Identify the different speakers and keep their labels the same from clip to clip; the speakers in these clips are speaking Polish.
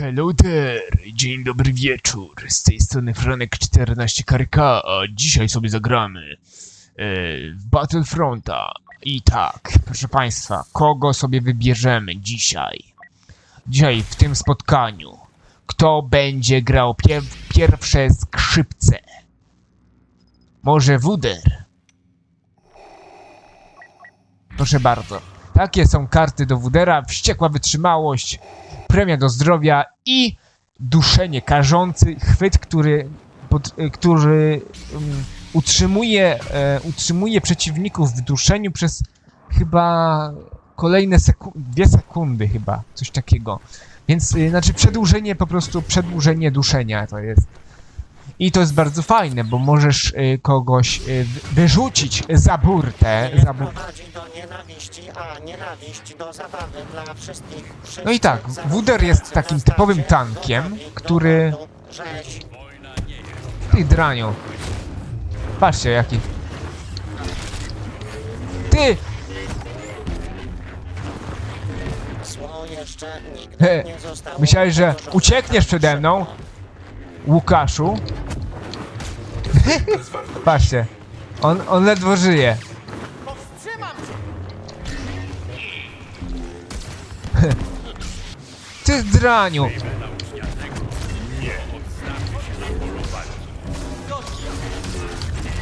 Speaker 1: Hello there! Dzień dobry wieczór. Z tej strony Franek 14 Karka, a dzisiaj sobie zagramy e, w Battlefronta. I tak, proszę państwa, kogo sobie wybierzemy dzisiaj? Dzisiaj w tym spotkaniu. Kto będzie grał pier pierwsze skrzypce? Może Wuder? Proszę bardzo. Takie są karty do Wudera. Wściekła wytrzymałość, premia do zdrowia i duszenie, karzący chwyt, który, pod, y, który um, utrzymuje, e, utrzymuje przeciwników w duszeniu przez chyba kolejne seku dwie sekundy chyba, coś takiego. Więc, y, znaczy przedłużenie, po prostu przedłużenie duszenia to jest. I to jest bardzo fajne, bo możesz y, kogoś y, wy- wyrzucić za burtę, za bur
Speaker 2: prowadzi do nienawiści, a nienawiść do zabawy dla wszystkich.
Speaker 1: No i tak, Wuder jest takim typowym tankiem, który...
Speaker 2: Rzeź,
Speaker 1: Ty draniu. Patrzcie jaki. Ty!
Speaker 2: zło jeszcze nigdy
Speaker 1: He,
Speaker 2: nie zostało
Speaker 1: Myślałeś, że
Speaker 2: porzucone.
Speaker 1: uciekniesz przede mną? Łukaszu? Patrzcie. On, on ledwo żyje. Ty draniu!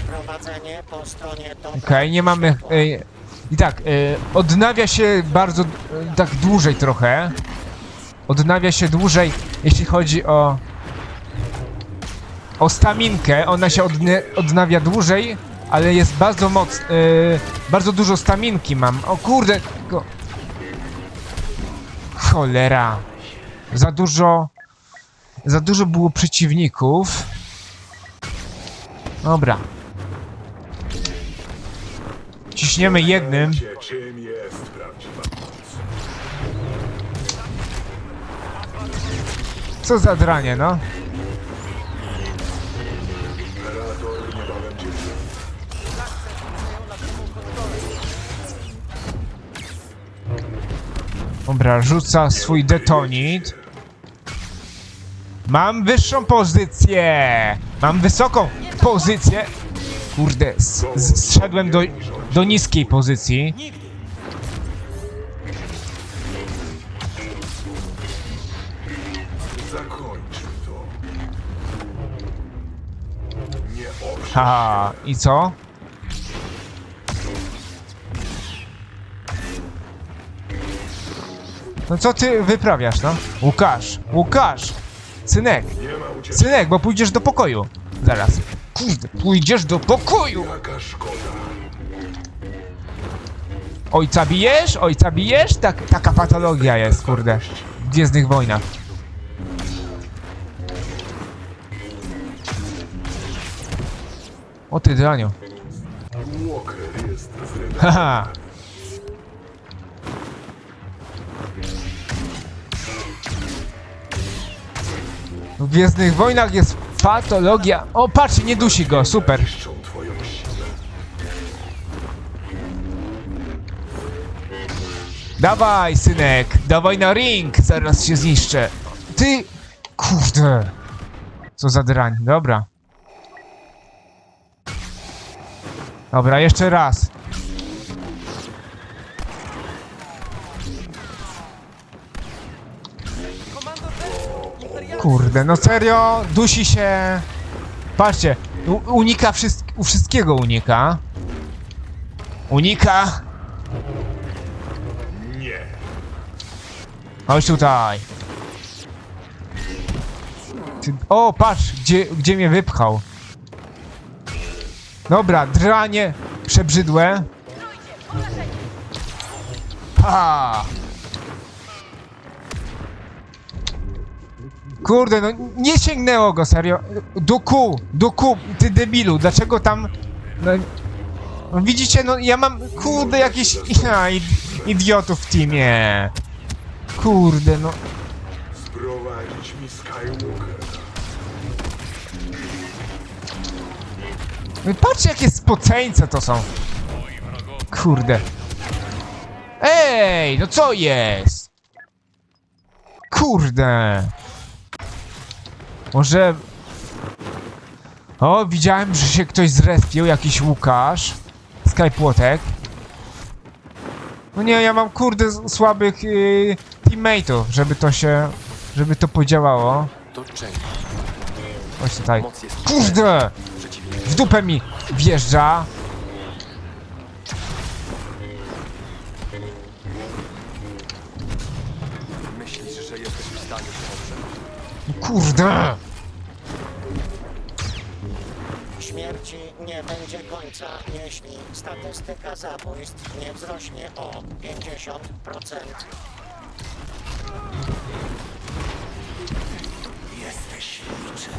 Speaker 2: Prowadzenie po stronie
Speaker 1: Okej, nie mamy... y, I tak, y, odnawia się bardzo... y, tak dłużej trochę. Odnawia się dłużej, jeśli chodzi o... O staminkę. Ona się odnawia dłużej, ale jest bardzo moc... Y, bardzo dużo staminki mam. O kurde... Go... Cholera. Za dużo... Za dużo było przeciwników. Dobra. Ciśniemy jednym. Co za dranie, no? Dobra, rzuca swój detonit. Mam wyższą pozycję! Mam wysoką pozycję! Kurde, zszedłem do, do niskiej pozycji. Haha, i co? No co ty wyprawiasz, no? Łukasz, Łukasz! Synek,
Speaker 3: Nie ma ucieczki.
Speaker 1: synek, bo pójdziesz do pokoju. Zaraz. Kurde, pójdziesz do pokoju!
Speaker 3: Jaka szkoda.
Speaker 1: Ojca bijesz? Ojca bijesz? Tak, taka patologia jest, kurde. W Gwiezdnych Wojnach. O ty, Daniu.
Speaker 3: Walker jest zrywany.
Speaker 1: Haha. W Gwiezdnych Wojnach jest patologia. O, patrz, nie dusi go, super. Dawaj, synek, dawaj na ring, zaraz się zniszczę. Ty, kurde. Co za drań, dobra. Dobra, jeszcze raz. Kurde, no serio, dusi się. Patrzcie, u- unika wszystk u wszystkiego unika. Unika.
Speaker 3: Nie.
Speaker 1: Chodź tutaj. Ty, o, patrz, gdzie, gdzie mnie wypchał. Dobra, dranie przebrzydłe. Ha! Kurde, no nie sięgnęło go, serio. Duku, Duku, ty debilu, dlaczego tam... No, no widzicie, no ja mam, kurde, jakieś ja, id- idiotów w teamie. Kurde, no.
Speaker 3: Sprowadzić mi Skywalker.
Speaker 1: no patrzcie, jakie spoceńce to są. Kurde. Ej, no co jest? Kurde. Może... O, widziałem, że się ktoś zrespił, jakiś Łukasz. Skypłotek. No nie, ja mam kurde słabych yy, teammateów, żeby to się... Żeby to podziałało. Chodź tutaj.
Speaker 4: Moc jest
Speaker 1: Kurde! W dupę mi wjeżdża.
Speaker 4: Myślisz, że jesteś w stanie się oprzeć?
Speaker 1: Kurde!
Speaker 2: Nie będzie końca, jeśli statystyka zabójstw nie wzrośnie o 50%.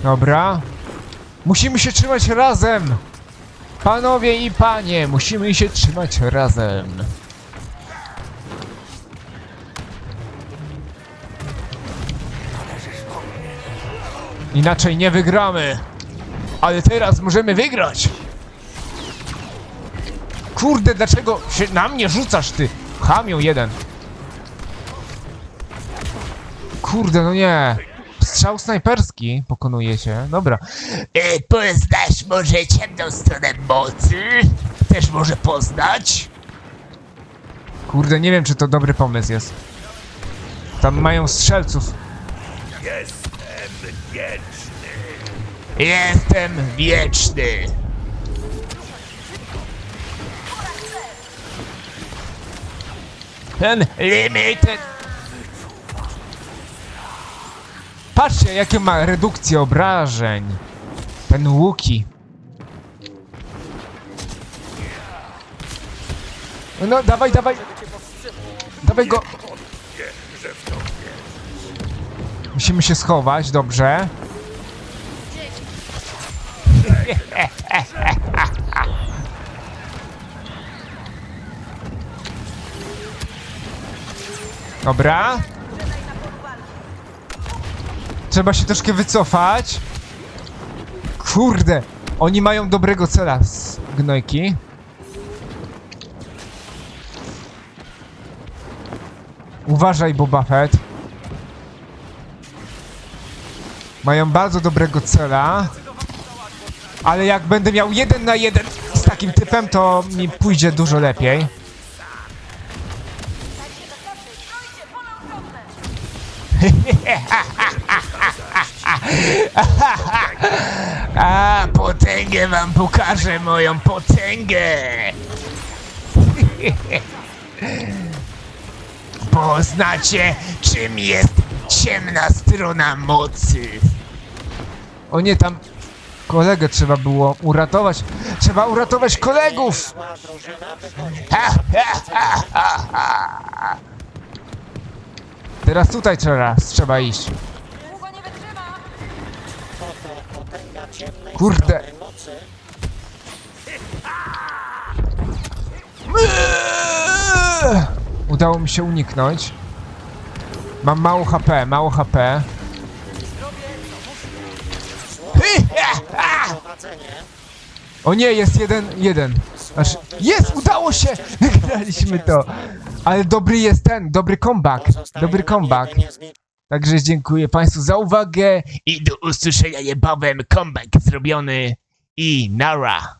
Speaker 1: Dobra. Musimy się trzymać razem! Panowie i panie, musimy się trzymać razem. Inaczej nie wygramy. Ale teraz możemy wygrać. Kurde, dlaczego się na mnie rzucasz ty? Chamią jeden. Kurde, no nie. Strzał snajperski pokonuje się. Dobra.
Speaker 5: E, poznasz może ciemną stronę mocy? Też może poznać?
Speaker 1: Kurde, nie wiem, czy to dobry pomysł jest. Tam mają strzelców.
Speaker 5: Jestem wieczny.
Speaker 1: Ten
Speaker 5: Limited.
Speaker 1: Patrzcie, jakie ma redukcję obrażeń. Ten Łuki. No, dawaj, dawaj. Dawaj go. Musimy się schować, dobrze. Dobra. Trzeba się troszkę wycofać. Kurde, oni mają dobrego cela z gnojki. Uważaj, Boba Fett. Mają bardzo dobrego cela. Ale jak będę miał jeden na jeden z takim typem, to mi pójdzie dużo lepiej.
Speaker 5: A, potęgę wam pokażę, moją potęgę. Poznacie, czym jest ciemna strona mocy.
Speaker 1: O nie, tam kolegę trzeba było uratować. Trzeba uratować kolegów! Teraz tutaj trzeba, trzeba iść. Kurde. Udało mi się uniknąć. Mam mało HP, mało HP.
Speaker 2: Prowadzenie
Speaker 1: O nie, jest jeden, jeden. Znaczy, jest, udało się! Wygraliśmy to. Ale dobry jest ten, dobry comeback. Dobry comeback. Także dziękuję Państwu za uwagę
Speaker 5: I do usłyszenia niebawem comeback zrobiony i nara.